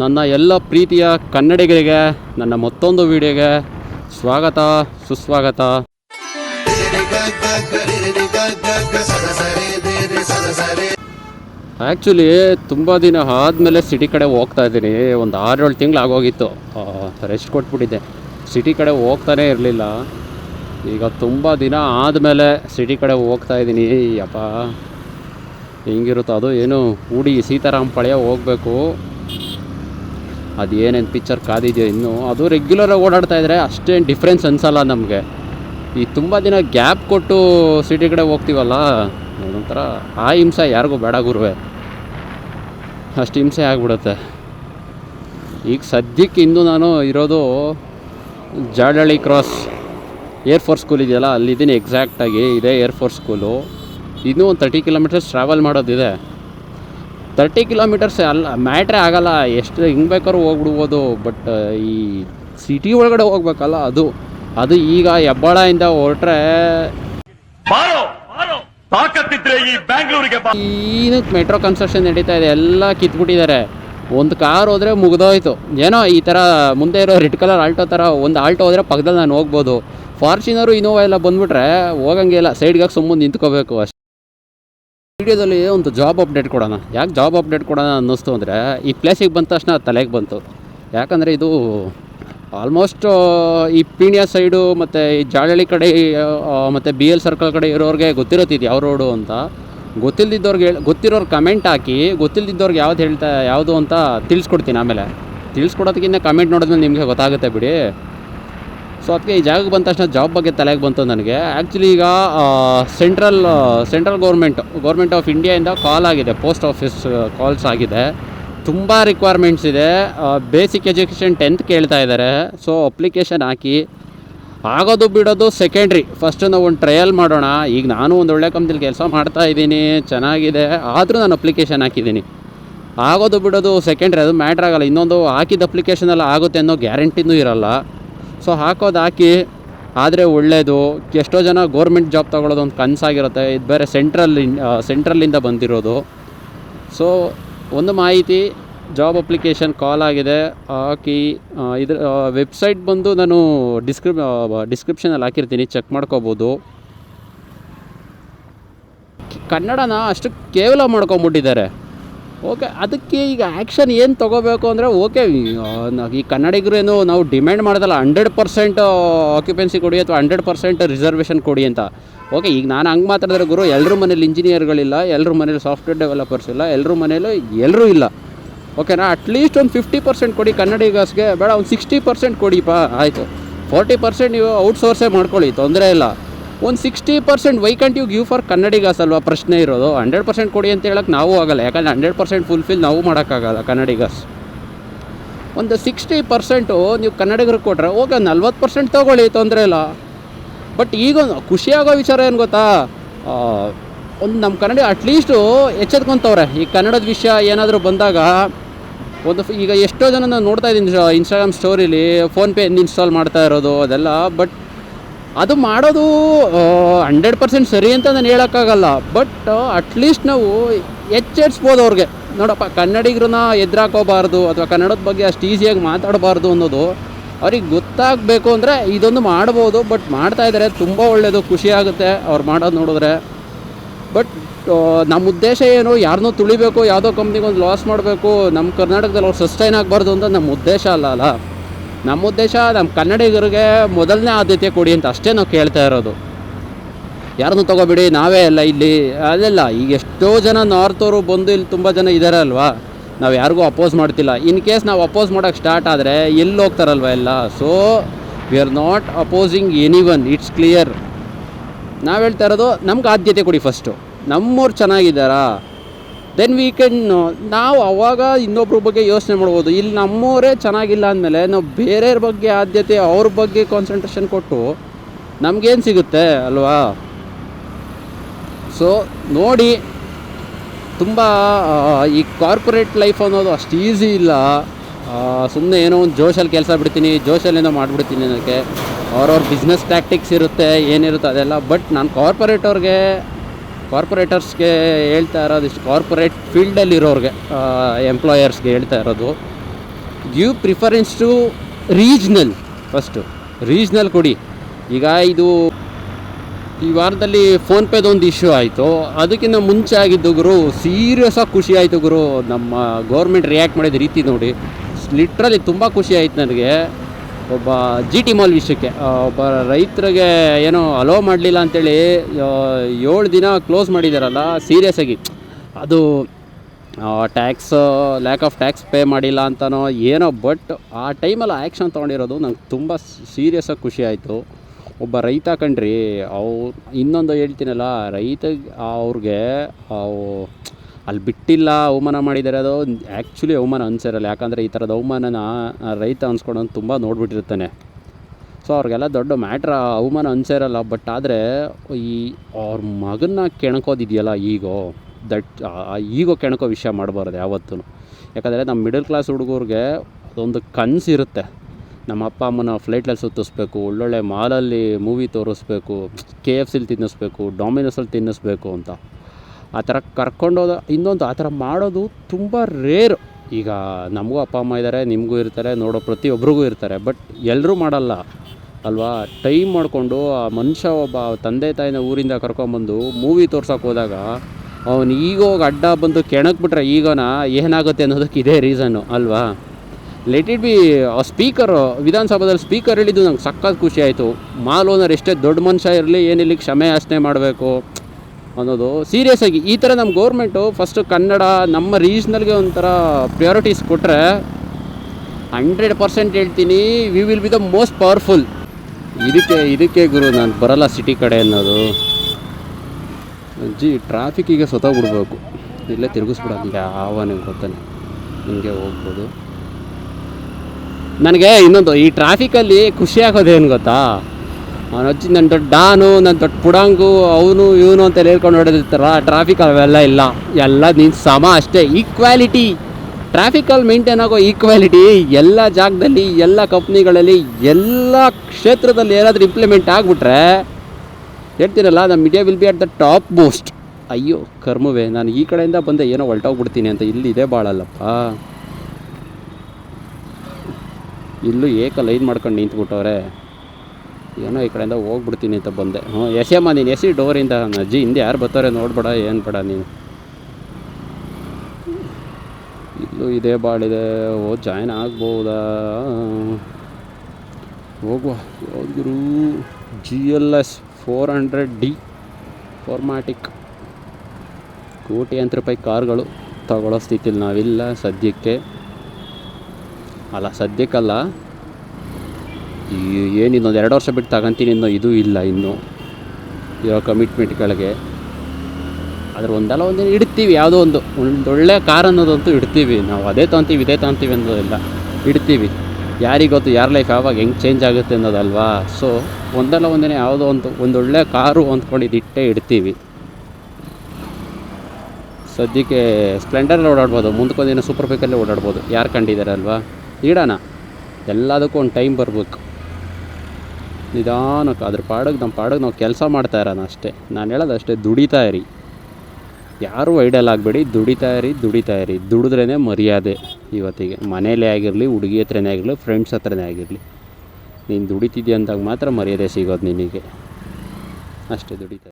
ನನ್ನ ಎಲ್ಲ ಪ್ರೀತಿಯ ಕನ್ನಡಿಗರಿಗೆ, ನನ್ನ ಮತ್ತೊಂದು ವಿಡಿಯೋಗೆ ಸ್ವಾಗತ, ಸುಸ್ವಾಗತ. ಆ್ಯಕ್ಚುಲಿ ತುಂಬ ದಿನ ಆದಮೇಲೆ ಸಿಟಿ ಕಡೆ ಹೋಗ್ತಾ ಇದ್ದೀನಿ. ಒಂದು ಆರೇಳು ತಿಂಗಳು ಆಗೋಗಿತ್ತು ರೆಸ್ಟ್ ಕೊಟ್ಬಿಟ್ಟಿದ್ದೆ. ಸಿಟಿ ಕಡೆ ಹೋಗ್ತಾನೇ ಇರಲಿಲ್ಲ. ಈಗ ತುಂಬ ದಿನ ಆದಮೇಲೆ ಸಿಟಿ ಕಡೆ ಹೋಗ್ತಾ ಇದ್ದೀನಿ. ಅಪ್ಪ ಹೆಂಗಿರುತ್ತೋ ಅದು ಏನು, ಊಡಿ ಸೀತಾರಾಮ್ ಪಳೆಯ ಹೋಗಬೇಕು. ಅದು ಏನೇನು ಪಿಕ್ಚರ್ ಕಾದಿದೆಯೋ ಇನ್ನೂ ಅದು ರೆಗ್ಯುಲರಾಗಿ ಓಡಾಡ್ತಾ ಇದ್ದರೆ ಅಷ್ಟೇನು ಡಿಫ್ರೆನ್ಸ್ ಅನಿಸಲ್ಲ ನಮಗೆ. ಈ ತುಂಬ ದಿನ ಗ್ಯಾಪ್ ಕೊಟ್ಟು ಸಿಟಿ ಕಡೆ ಹೋಗ್ತೀವಲ್ಲ ಒಂಥರ ಆ ಹಿಂಸೆ ಯಾರಿಗೂ ಬೇಡ ಗುರುವೆ. ಅಷ್ಟು ಹಿಂಸೆ ಆಗಿಬಿಡುತ್ತೆ. ಈಗ ಸದ್ಯಕ್ಕೆ ಇಂದು ನಾನು ಇರೋದು ಜಾಡಳ್ಳಿ ಕ್ರಾಸ್ ಏರ್ಫೋರ್ಸ್ ಸ್ಕೂಲ್ ಇದೆಯಲ್ಲ, ಅಲ್ಲಿದ್ದೀನಿ ಎಕ್ಸಾಕ್ಟಾಗಿ ಇದೇ ಏರ್ಫೋರ್ಸ್ ಸ್ಕೂಲು ಇನ್ನೂ ಒಂದು ತರ್ಟಿ ಕಿಲೋಮೀಟರ್ಸ್ ಟ್ರಾವೆಲ್ ಮಾಡೋದಿದೆ. ತರ್ಟಿ ಕಿಲೋಮೀಟರ್ಸ್ ಅಲ್ಲ ಮ್ಯಾಟ್ರೇ ಆಗಲ್ಲ ಎಷ್ಟು ಹಿಂಗೆ ಬೇಕಾದ್ರೂ ಹೋಗ್ಬಿಡ್ಬೋದು ಬಟ್ ಈ ಸಿಟಿ ಒಳಗಡೆ ಹೋಗ್ಬೇಕಲ್ಲ ಅದು. ಅದು ಈಗ ಹೆಬ್ಬಾಳದಿಂದ ಹೊರಟ್ರೆ ಏನಕ್ಕೆ ಮೆಟ್ರೋ ಕನ್ಸ್ಟ್ರಕ್ಷನ್ ನಡೀತಾ ಇದೆ? ಎಲ್ಲ ಕಿತ್ಬಿಟ್ಟಿದ್ದಾರೆ. ಒಂದು ಕಾರ್ ಹೋದರೆ ಮುಗ್ದೋಯ್ತು. ಏನೋ ಈ ಥರ ಮುಂದೆ ಇರೋ ರೆಡ್ ಕಲರ್ ಆಲ್ಟೋ ಥರ ಒಂದು ಆಲ್ಟೋ ಹೋದ್ರೆ ಪಕ್ಕದಲ್ಲಿ ನಾನು ಹೋಗ್ಬೋದು. ಫಾರ್ಚುನರು ಇನೋವಾ ಎಲ್ಲ ಬಂದ್ಬಿಟ್ರೆ ಹೋಗಂಗಿಲ್ಲ ಸೈಡ್ಗೆ ಸುಮ್ಮನೆ ನಿಂತ್ಕೋಬೇಕು ಅಷ್ಟೇ. ವಿಡಿಯೋದಲ್ಲಿ ಒಂದು ಜಾಬ್ ಅಪ್ಡೇಟ್ ಕೊಡೋಣ. ಯಾಕೆ ಜಾಬ್ ಅಪ್ಡೇಟ್ ಕೊಡೋಣ ಅನ್ನಿಸ್ತು ಅಂದರೆ, ಈ ಪ್ಲೇಸಿಗೆ ಬಂದ ತಕ್ಷಣ ತಲೆಗೆ ಬಂತು. ಯಾಕಂದರೆ ಇದು ಆಲ್ಮೋಸ್ಟ್ ಈ ಪೀಣ್ಯ ಸೈಡು ಮತ್ತು ಈ ಜಾಳಳಿ ಕಡೆ ಮತ್ತು ಬಿ ಎಲ್ ಸರ್ಕಲ್ ಕಡೆ ಇರೋರಿಗೆ ಗೊತ್ತಿರೋತಿದ್ದು ಯಾವ ರೋಡು ಅಂತ? ಗೊತ್ತಿಲ್ದಿದ್ದವ್ರಿಗೆ ಹೇಳಿ, ಗೊತ್ತಿರೋರು ಕಮೆಂಟ್ ಹಾಕಿ ಗೊತ್ತಿಲ್ದಿದ್ದವ್ರಿಗೆ ಯಾವ್ದು ಹೇಳ್ತಾ, ಯಾವುದು ಅಂತ ತಿಳಿಸ್ಕೊಡ್ತೀನಿ ಆಮೇಲೆ. ತಿಳಿಸ್ಕೊಡೋದಕ್ಕಿಂತ ಕಮೆಂಟ್ ನೋಡಿದ್ಮೇಲೆ ನಿಮಗೆ ಗೊತ್ತಾಗುತ್ತೆ ಬಿಡಿ. ಸೊ ಅದಕ್ಕೆ ಈ ಜಾಗಕ್ಕೆ ಬಂದ ತಕ್ಷಣ ಜಾಬ್ ಬಗ್ಗೆ ತಲೆಗೆ ಬಂತು ನನಗೆ. ಆ್ಯಕ್ಚುಲಿ ಈಗ central central government government of ಇಂಡಿಯಾಯಿಂದ call ಆಗಿದೆ ಪೋಸ್ಟ್ ಆಫೀಸ್ ಕಾಲ್ಸ್ ಆಗಿದೆ. ತುಂಬ ರಿಕ್ವೈರ್ಮೆಂಟ್ಸ್ ಇದೆ. ಬೇಸಿಕ್ ಎಜುಕೇಷನ್ ಟೆಂತ್ ಕೇಳ್ತಾ ಇದ್ದಾರೆ. ಸೊ ಅಪ್ಲಿಕೇಶನ್ ಹಾಕಿ, ಆಗೋದು ಬಿಡೋದು ಸೆಕೆಂಡ್ರಿ ಫಸ್ಟ್ ನಾವು ಒಂದು ಟ್ರಯಲ್ ಮಾಡೋಣ. ಈಗ ನಾನು ಒಂದು ಒಳ್ಳೆ ಕಂಪ್ನಿಲಿ ಕೆಲಸ ಮಾಡ್ತಾ ಇದ್ದೀನಿ, ಚೆನ್ನಾಗಿದೆ. ಆದರೂ ನಾನು ಅಪ್ಲಿಕೇಶನ್ ಹಾಕಿದ್ದೀನಿ. ಆಗೋದು ಬಿಡೋದು ಸೆಕೆಂಡ್ರಿ ಅದು ಮ್ಯಾಟ್ರ್ ಆಗಲ್ಲ. ಇನ್ನೊಂದು ಹಾಕಿದ ಅಪ್ಲಿಕೇಶನಲ್ಲಿ ಆಗುತ್ತೆ ಅನ್ನೋ ಗ್ಯಾರಂಟಿನೂ ಇರಲ್ಲ. ಸೊ ಹಾಕೋದು ಹಾಕಿ, ಆದರೆ ಒಳ್ಳೆಯದು ಎಷ್ಟೋ ಜನ ಗೌರ್ಮೆಂಟ್ ಜಾಬ್ ತೊಗೊಳೋದು ಒಂದು ಕನಸಾಗಿರುತ್ತೆ. ಇದು ಬೇರೆ ಸೆಂಟ್ರಲ್ ಸೆಂಟ್ರಲ್ಲಿಂದ ಬಂದಿರೋದು. ಸೊ ಒಂದು ಮಾಹಿತಿ ಜಾಬ್ ಅಪ್ಲಿಕೇಶನ್ ಕಾಲ್ ಆಗಿದೆ. ಹಾಕಿ ಇದ್ರ ವೆಬ್ಸೈಟ್ ಬಂದು ನಾನು ಡಿಸ್ಕ್ರಿಪ್ ಡಿಸ್ಕ್ರಿಪ್ಷನಲ್ಲಿ ಹಾಕಿರ್ತೀನಿ. ಚೆಕ್ ಮಾಡ್ಕೋಬೋದು. ಕನ್ನಡನ ಅಷ್ಟು ಕೇವಲ ಮಾಡ್ಕೊಂಬಿಟ್ಟಿದ್ದಾರೆ. ಓಕೆ, ಅದಕ್ಕೆ ಈಗ ಆ್ಯಕ್ಷನ್ ಏನು ತೊಗೋಬೇಕು ಅಂದರೆ ಓಕೆ, ಈ ಕನ್ನಡಿಗರೇನು ನಾವು ಡಿಮ್ಯಾಂಡ್ ಮಾಡೋದಲ್ಲ ಹಂಡ್ರೆಡ್ ಪರ್ಸೆಂಟ್ ಆಕ್ಯುಪೆನ್ಸಿ ಕೊಡಿ ಅಥವಾ ಹಂಡ್ರೆಡ್ ಪರ್ಸೆಂಟ್ ರಿಸರ್ವೇಷನ್ ಕೊಡಿ ಅಂತ. ಓಕೆ, ಈಗ ನಾನು ಹಂಗೆ ಮಾತಾಡಿದ್ರೆ ಗುರು ಎಲ್ಲರ ಮನೇಲಿ ಇಂಜಿನಿಯರ್ಗಳಿಲ್ಲ ಎಲ್ಲರ ಮನೇಲಿ ಸಾಫ್ಟ್ವೇರ್ ಡೆವಲಪರ್ಸ್ ಇಲ್ಲ ಎಲ್ಲರ ಮನೇಲೂ ಎಲ್ಲರೂ ಇಲ್ಲ. ಓಕೆನಾ ಅಟ್ಲೀಸ್ಟ್ ಒಂದು ಫಿಫ್ಟಿ ಪರ್ಸೆಂಟ್ ಕೊಡಿ ಕನ್ನಡಿಗಸ್ಗೆ ಬೇಡ, ಒಂದು ಸಿಕ್ಸ್ಟಿ ಪರ್ಸೆಂಟ್ ಕೊಡಿಪ್ಪ, ಆಯಿತು. ಫೋರ್ಟಿ ಪರ್ಸೆಂಟ್ ನೀವು ಔಟ್ಸೋರ್ಸೇ ಮಾಡ್ಕೊಳ್ಳಿ, ತೊಂದರೆ ಇಲ್ಲ. ಒಂದು sixty percent why can't you give for Kannadigas ಅಲ್ವಾ ಪ್ರಶ್ನೆ ಇರೋದು. ಹಂಡ್ರೆಡ್ ಪರ್ಸೆಂಟ್ ಕೊಡಿ ಅಂತ ಹೇಳಕ್ಕೆ ನಾವು ಆಗಲ್ಲ. ಯಾಕಂದರೆ ಹಂಡ್ರೆಡ್ ಪರ್ಸೆಂಟ್ ಫುಲ್ಫಿಲ್ ನಾವು ಮಾಡೋಕ್ಕಾಗಲ್ಲ ಕನ್ನಡಿಗಸ್ ಒಂದು ಸಿಕ್ಸ್ಟಿ ಪರ್ಸೆಂಟು ನೀವು ಕನ್ನಡಿಗರಿಗೆ ಕೊಟ್ಟರೆ ಓಕೆ ನಲ್ವತ್ತು ಪರ್ಸೆಂಟ್ ತೊಗೊಳ್ಳಿ, ತೊಂದರೆ ಇಲ್ಲ. ಬಟ್ ಈಗ ಖುಷಿಯಾಗೋ ವಿಚಾರ ಏನು ಗೊತ್ತಾ? ಒಂದು ನಮ್ಮ ಕನ್ನಡ ಅಟ್ಲೀಸ್ಟು ಎಚ್ಚೆತ್ಕೊಂತವ್ರೆ. ಈ ಕನ್ನಡದ ವಿಷಯ ಏನಾದರೂ ಬಂದಾಗ, ಒಂದು ಈಗ ಎಷ್ಟೋ ಜನ ನಾನು ನೋಡ್ತಾ ಇದ್ದೀನಿ ಇನ್ಸ್ಟಾಗ್ರಾಮ್ ಸ್ಟೋರಿಲಿ ಫೋನ್ಪೇ ಇನ್ಸ್ಟಾಲ್ ಮಾಡ್ತಾ ಇರೋದು, ಅದೆಲ್ಲ. ಬಟ್ ಅದು ಮಾಡೋದು ಹಂಡ್ರೆಡ್ ಪರ್ಸೆಂಟ್ ಸರಿ ಅಂತ ನಾನು ಹೇಳೋಕ್ಕಾಗಲ್ಲ. ಬಟ್ ಅಟ್ಲೀಸ್ಟ್ ನಾವು ಎಚ್ಚರಿಸ್ಬೋದು ಅವ್ರಿಗೆ ನೋಡಪ್ಪ, ಕನ್ನಡಿಗರನ್ನ ಎದುರಾಕೋಬಾರ್ದು ಅಥವಾ ಕನ್ನಡದ ಬಗ್ಗೆ ಅಷ್ಟು ಈಸಿಯಾಗಿ ಮಾತಾಡಬಾರ್ದು ಅನ್ನೋದು ಅವ್ರಿಗೆ ಗೊತ್ತಾಗಬೇಕು ಅಂದರೆ ಇದೊಂದು ಮಾಡ್ಬೋದು. ಬಟ್ ಮಾಡ್ತಾ ಇದ್ದಾರೆ ತುಂಬ ಒಳ್ಳೆಯದು ಖುಷಿ ಆಗುತ್ತೆ ಅವ್ರು ಮಾಡೋದು ನೋಡಿದ್ರೆ. ಬಟ್ ನಮ್ಮ ಉದ್ದೇಶ ಏನು? ಯಾರನ್ನೂ ತುಳಿಬೇಕು, ಯಾವುದೋ ಕಂಪ್ನಿಗೆ ಒಂದು ಲಾಸ್ ಮಾಡಬೇಕು ನಮ್ಮ ಕರ್ನಾಟಕದಲ್ಲಿ ಅವ್ರು ಸಸ್ಟೈನ್ ಆಗಬಾರ್ದು ಅಂತ ನಮ್ಮ ಉದ್ದೇಶ ಅಲ್ಲ ಅಲ್ಲ? ನಮ್ಮ ಉದ್ದೇಶ, ನಮ್ಮ ಕನ್ನಡಿಗರಿಗೆ ಮೊದಲನೇ ಆದ್ಯತೆ ಕೊಡಿ ಅಂತ ಅಷ್ಟೇ ನಾವು ಕೇಳ್ತಾ ಇರೋದು. ಯಾರನ್ನು ತಗೋಬೇಡಿ, ನಾವೇ ಅಲ್ಲ ಇಲ್ಲಿ. ಅದೆಲ್ಲ ಈಗ ಎಷ್ಟೋ ಜನ ನಾರ್ತವರು ಬಂದು ಇಲ್ಲಿ ತುಂಬ ಜನ ಇದ್ದಾರೆ ಅಲ್ವಾ? ನಾವು ಯಾರಿಗೂ ಅಪೋಸ್ ಮಾಡ್ತಿಲ್ಲ. ಇನ್ ಕೇಸ್ ನಾವು ಅಪೋಸ್ ಮಾಡೋಕ್ಕೆ ಸ್ಟಾರ್ಟ್ ಆದರೆ ಎಲ್ಲಿ ಹೋಗ್ತಾರಲ್ವ ಎಲ್ಲ? So we are not opposing anyone it's clear ನಾವು ಹೇಳ್ತಾ ಇರೋದು, ನಮ್ಗೆ ಆದ್ಯತೆ ಕೊಡಿ ಫಸ್ಟು ನಮ್ಮವ್ರು ಚೆನ್ನಾಗಿದ್ದಾರಾ? ದೆನ್ ವೀ ಕೆನ್ ನಾವು ಅವಾಗ ಇನ್ನೊಬ್ರ ಬಗ್ಗೆ ಯೋಚನೆ ಮಾಡ್ಬೋದು. ಇಲ್ಲಿ ನಮ್ಮವರೇ ಚೆನ್ನಾಗಿಲ್ಲ ಅಂದಮೇಲೆ ನಾವು ಬೇರೆಯವ್ರ ಬಗ್ಗೆ ಆದ್ಯತೆ ಅವ್ರ ಬಗ್ಗೆ ಕಾನ್ಸಂಟ್ರೇಷನ್ ಕೊಟ್ಟು ನಮಗೇನು ಸಿಗುತ್ತೆ ಅಲ್ವಾ? ಸೊ ನೋಡಿ, ತುಂಬ ಈ ಕಾರ್ಪೊರೇಟ್ ಲೈಫ್ ಅನ್ನೋದು ಅಷ್ಟು ಈಸಿ ಇಲ್ಲ. ಸುಮ್ಮನೆ ಏನೋ ಒಂದು ಜೋಶಲ್ಲಿ ಕೆಲಸ ಬಿಡ್ತೀನಿ, ಜೋಶಲ್ಲಿಂದ ಮಾಡಿಬಿಡ್ತೀನಿ ಅದಕ್ಕೆ ಅವ್ರವ್ರ ಬಿಸ್ನೆಸ್ ಟ್ಯಾಕ್ಟಿಕ್ಸ್ ಇರುತ್ತೆ, ಏನಿರುತ್ತೆ ಅದೆಲ್ಲ. ಬಟ್ ನಾನು ಕಾರ್ಪೊರೇಟ್ ಅವ್ರಿಗೆ ಕಾರ್ಪೊರೇಟರ್ಸ್ಗೆ ಹೇಳ್ತಾ ಇರೋದು ಇಷ್ಟು ಕಾರ್ಪೊರೇಟ್ ಫೀಲ್ಡಲ್ಲಿರೋರಿಗೆ ಎಂಪ್ಲಾಯರ್ಸ್ಗೆ ಹೇಳ್ತಾ ಇರೋದು give preference to regional first regional ಕೊಡಿ. ಈಗ ಇದು ಈ ವಾರದಲ್ಲಿ ಫೋನ್ಪೇದೊಂದು ಇಶ್ಯೂ ಆಯಿತು. ಅದಕ್ಕಿಂತ ಮುಂಚೆ ಆಗಿದ್ದು ಗುರು ಸೀರಿಯಸ್ ಆಗಿ ಖುಷಿ ಆಯಿತು ಗುರು. ನಮ್ಮ ಗೌರ್ಮೆಂಟ್ ರಿಯಾಕ್ಟ್ ಮಾಡಿದ ರೀತಿ ನೋಡಿ ಲಿಟ್ರಲಿ ತುಂಬ ಖುಷಿ ಆಯಿತು ನನಗೆ. ಒಬ್ಬ ಜಿ ಟಿ ಮಾಲ್ ವಿಷಯಕ್ಕೆ ಒಬ್ಬ ರೈತರಿಗೆ ಏನೋ ಅಲೋ ಮಾಡಲಿಲ್ಲ ಅಂತೇಳಿ ಏಳು ದಿನ ಕ್ಲೋಸ್ ಮಾಡಿದಾರಲ್ಲ ಸೀರಿಯಸ್ ಆಗಿ. ಅದು tax lack of tax pay ಮಾಡಿಲ್ಲ ಅಂತನೋ ಏನೋ ಬಟ್ ಆ ಟೈಮಲ್ಲಿ ಆ್ಯಕ್ಷನ್ ತೊಗೊಂಡಿರೋದು ನಂಗೆ ತುಂಬ ಸೀರಿಯಸ್ಸಾಗಿ ಖುಷಿ ಆಯಿತು. ಒಬ್ಬ ರೈತ ಕಂಡ್ರಿ, ಅವ್ರು ಇನ್ನೊಂದು ಹೇಳ್ತೀನಲ್ಲ, ರೈತ, ಅವ್ರಿಗೆ ಅವು ಅಲ್ಲಿ ಬಿಟ್ಟಿಲ್ಲ ಅವಮಾನ ಮಾಡಿದ್ದಾರೆ ಅದು ಆ್ಯಕ್ಚುಲಿ ಅವಮಾನ ಅನ್ಸಿರಲ್ಲ. ಯಾಕಂದರೆ ಈ ಥರದ ಅವಮಾನನ ರೈತ ಅನ್ಸ್ಕೊಂಡು ತುಂಬ ನೋಡ್ಬಿಟ್ಟಿರ್ತಾನೆ. ಸೊ ಅವ್ರಿಗೆಲ್ಲ ದೊಡ್ಡ ಮ್ಯಾಟ್ರ್ ಅವಮಾನ ಅನ್ಸಿರಲ್ಲ. ಬಟ್ ಆದರೆ ಈ ಅವ್ರ ಮಗನ್ನ ಕೆಣಕೋದಿದೆಯಲ್ಲ ಈಗೋ? ದಟ್ ಈಗೋ ಕೆಣಕೋ ವಿಷಯ ಮಾಡಬಾರ್ದು ಯಾವತ್ತೂ ಯಾಕಂದರೆ ನಮ್ಮ ಮಿಡಲ್ ಕ್ಲಾಸ್ ಹುಡುಗರಿಗೆ ಅದೊಂದು ಕನಸಿರುತ್ತೆ ನಮ್ಮ ಅಪ್ಪ ಅಮ್ಮನ ಫ್ಲೈಟ್ಲಲ್ಲಿ ಸುತ್ತಿಸ್ಬೇಕು, ಒಳ್ಳೊಳ್ಳೆ ಮಾಲಲ್ಲಿ ಮೂವಿ ತೋರಿಸ್ಬೇಕು ಕೆ ಎಫ್ ಸಿಲಿ ತಿನ್ನಿಸ್ಬೇಕು ಡಾಮಿನೋಸಲ್ಲಿ ತಿನ್ನಿಸ್ಬೇಕು ಅಂತ. ಆ ಥರ ಕರ್ಕೊಂಡೋದ, ಇನ್ನೊಂದು ಆ ಥರ ಮಾಡೋದು ತುಂಬ ರೇರು. ಈಗ ನಮಗೂ ಅಪ್ಪ, ಅಮ್ಮ ಇದ್ದಾರೆ ನಿಮಗೂ ಇರ್ತಾರೆ, ನೋಡೋ ಪ್ರತಿಯೊಬ್ಬರಿಗೂ ಇರ್ತಾರೆ, ಬಟ್ ಎಲ್ಲರೂ ಮಾಡಲ್ಲ, ಅಲ್ವಾ? ಟೈಮ್ ಮಾಡಿಕೊಂಡು ಆ ಮನುಷ್ಯ ಒಬ್ಬ ತಂದೆ ತಾಯಿನ ಊರಿಂದ ಕರ್ಕೊಂಬಂದು ಮೂವಿ ತೋರ್ಸೋಕೆ ಹೋದಾಗ ಅವನು ಈಗ ಹೋಗಿ ಅಡ್ಡ ಬಂದು ಕೆಣಕ್ಬಿಟ್ರೆ ಈಗನ ಏನಾಗುತ್ತೆ ಅನ್ನೋದಕ್ಕೆ ಇದೇ ರೀಸನ್ನು ಅಲ್ವಾ? ಲೆಟ್ ಇಟ್ ಬಿ ಆ ಸ್ಪೀಕರು ವಿಧಾನಸಭಾದಲ್ಲಿ ಸ್ಪೀಕರ್ ಹೇಳಿದ್ದು ನಂಗೆ ಸಖತ್ ಖುಷಿ ಆಯಿತು. ಮಾಲ್ ಓನರ್ ಎಷ್ಟೇ ದೊಡ್ಡ ಮನುಷ್ಯ ಇರಲಿ ಏನಿಲ್ಲಿ ಕ್ಷಮೆ ಯಾಚನೆ ಮಾಡಬೇಕು. ಅನ್ನೋದು ಸೀರಿಯಸ್ ಆಗಿ. ಈ ಥರ ನಮ್ಮ ಗೌರ್ಮೆಂಟು ಫಸ್ಟು ಕನ್ನಡ ನಮ್ಮ ರೀಜ್ನಲ್ಗೆ ಒಂಥರ ಪ್ರಿಯಾರಿಟೀಸ್ ಕೊಟ್ಟರೆ ಹಂಡ್ರೆಡ್ ಪರ್ಸೆಂಟ್ ಹೇಳ್ತೀನಿ we will be the most powerful ಇದಕ್ಕೆ ಇದಕ್ಕೆ ಗುರು, ನಾನು ಬರಲ್ಲ ಸಿಟಿ ಕಡೆ ಅನ್ನೋದು. ಅಜ್ಜಿ ಟ್ರಾಫಿಕ್ಕಿಗೆ ಬಿಡ್ಬೇಕು ಇಲ್ಲೇ ತಿರುಗಿಸ್ಬಿಡೋದು ಯಾವನೇ ಗೊತ್ತಾನೆ. ಹಿಂಗೆ ಹೋಗ್ಬೋದು. ನನಗೆ ಇನ್ನೊಂದು, ಈ ಟ್ರಾಫಿಕಲ್ಲಿ ಖುಷಿ ಆಗೋದೇನು ಗೊತ್ತಾ? ಅವನ ಅಜ್ಜಿ ನನ್ನ ದೊಡ್ಡ ಡಾನು ನನ್ನ ದೊಡ್ಡ ಪುಡಾಂಗು, ಅವನು, ಇವನು ಅಂತ ಹೇಳ್ಕೊಂಡು ಹೊಡೆದಿರ್ತಾರ ಟ್ರಾಫಿಕ್ ಅವೆಲ್ಲ ಇಲ್ಲ. ಎಲ್ಲ ನೀನು ಸಮ ಅಷ್ಟೇ. ಈಕ್ವಾಲಿಟಿ ಟ್ರಾಫಿಕಲ್ಲಿ ಮೇಂಟೈನ್ ಆಗೋ ಈಕ್ವಾಲಿಟಿ ಎಲ್ಲ ಜಾಗದಲ್ಲಿ, ಎಲ್ಲ ಕಂಪ್ನಿಗಳಲ್ಲಿ ಎಲ್ಲ ಕ್ಷೇತ್ರದಲ್ಲಿ ಏನಾದರೂ ಇಂಪ್ಲಿಮೆಂಟ್ ಆಗಿಬಿಟ್ರೆ ಹೇಳ್ತೀರಲ್ಲ ನಮ್ಮ India will be at the topmost ಅಯ್ಯೋ, ಕರ್ಮವೇ, ನಾನು ಈ ಕಡೆಯಿಂದ ಬಂದೆ, ಏನೋ ಹೊಲ್ಟೋಗ್ಬಿಡ್ತೀನಿ ಅಂತ. ಇಲ್ಲಿ ಇದೆ ಭಾಳಲ್ಲಪ್ಪ ಇಲ್ಲೂ ಏಕ ಲೈನ್ ಮಾಡ್ಕೊಂಡು ನಿಂತ್ಬಿಟ್ಟವ್ರೆ. ಏನೋ ಈ ಕಡೆಯಿಂದ ಹೋಗ್ಬಿಡ್ತೀನಿ ಅಂತ ಬಂದೆ. ಹ್ಞೂ ಎಸೆಯಮ್ಮ ನೀನು ಎಸಿ ಡೋರಿಂದ ಅಜ್ಜಿ, ಹಿಂದೆ ಯಾರು ಬರ್ತಾರೆ ನೋಡ್ಬೇಡ, ಏನು ಬೇಡ ನೀನು. ಇಲ್ಲೂ ಇದೇ ಬಾಳಿದೆ, ಓ ಜಾಯ್ನ್ ಆಗ್ಬೋದಾ? ಹೋಗುವ. ಯಾವ್ದು G L S four hundred D formatic ಕೋಟ್ಯಾಂತರ ರೂಪಾಯಿ ಕಾರ್ಗಳು ತಗೊಳ್ಳೋ ಸ್ಥಿತಿಲಿ ನಾವಿಲ್ಲ ಸದ್ಯಕ್ಕೆ. ಅಲ್ಲ, ಸದ್ಯಕ್ಕಲ್ಲ ಏನು ಇನ್ನೊಂದು ಎರಡು ವರ್ಷ ಬಿಟ್ಟು ತಗೊಂತೀನಿ ಇನ್ನೂ ಇದು ಇಲ್ಲ ಇನ್ನು. ಇರೋ ಕಮಿಟ್ಮೆಂಟ್ಗಳಿಗೆ ಆದರೆ ಒಂದಲ್ಲ ಒಂದಿನ ಇಡ್ತೀವಿ, ಯಾವುದೋ ಒಂದು. ಒಂದೊಳ್ಳೆ ಕಾರ್ ಅನ್ನೋದಂತೂ ಇಡ್ತೀವಿ. ನಾವು ಅದೇ ತಗೊಂತೀವಿ ಇದೇ ತಗೊಂತೀವಿ ಅನ್ನೋದಿಲ್ಲ ಇಡ್ತೀವಿ. ಯಾರಿಗೊತ್ತು, ಯಾರ ಲೈಫ್ ಯಾವಾಗ ಹೆಂಗೆ ಚೇಂಜ್ ಆಗುತ್ತೆ ಅನ್ನೋದಲ್ವಾ? ಸೊ ಒಂದಲ್ಲ ಒಂದಿನ ಯಾವುದೋ ಒಂದು ಒಂದೊಳ್ಳೆ ಕಾರು ಅಂದ್ಕೊಂಡಿದ್ದು ಇಟ್ಟೇ ಇಡ್ತೀವಿ. ಸದ್ಯಕ್ಕೆ ಸ್ಪ್ಲೆಂಡರಲ್ಲಿ ಓಡಾಡ್ಬೋದು ಮುಂದಕ್ಕೊಂದಿನ ಸೂಪರ್ ಬೈಕಲ್ಲೇ ಓಡಾಡ್ಬೋದು. ಯಾರು ಕಂಡಿದ್ದಾರೆ ಅಲ್ವಾ? ಇಡೋಣ ಎಲ್ಲದಕ್ಕೂ ಒಂದು ಟೈಮ್ ಬರಬೇಕು. ನಿಧಾನಕ್ಕೆ ಅದ್ರ ಪಾಡಗ್ ನಮ್ಮ ಪಾಡಗ್ ನಾವು ಕೆಲಸ ಮಾಡ್ತಾ ಇರೋಣ ಅಷ್ಟೇ. ನಾನು ಹೇಳೋದು ಅಷ್ಟೇ, ದುಡಿತಾ ಇರಿ. ಯಾರೂ ಐಡಲ್ ಆಗಬೇಡಿ, ದುಡಿತಾ ಇರಿ ದುಡಿತಾ ಇರಿ. ದುಡಿದ್ರೇ ಮರ್ಯಾದೆ ಇವತ್ತಿಗೆ. ಮನೇಲೇ ಆಗಿರಲಿ, ಹುಡುಗಿ ಹತ್ರನೇ ಆಗಿರಲಿ ಫ್ರೆಂಡ್ಸ್ ಹತ್ರನೇ ಆಗಿರಲಿ. ನೀನು ದುಡಿತಿದ್ಯಾ ಅಂದಾಗ ಮಾತ್ರ ಮರ್ಯಾದೆ ಸಿಗೋದು ನಿನಗೆ. ಅಷ್ಟೇ, ದುಡಿತಾ.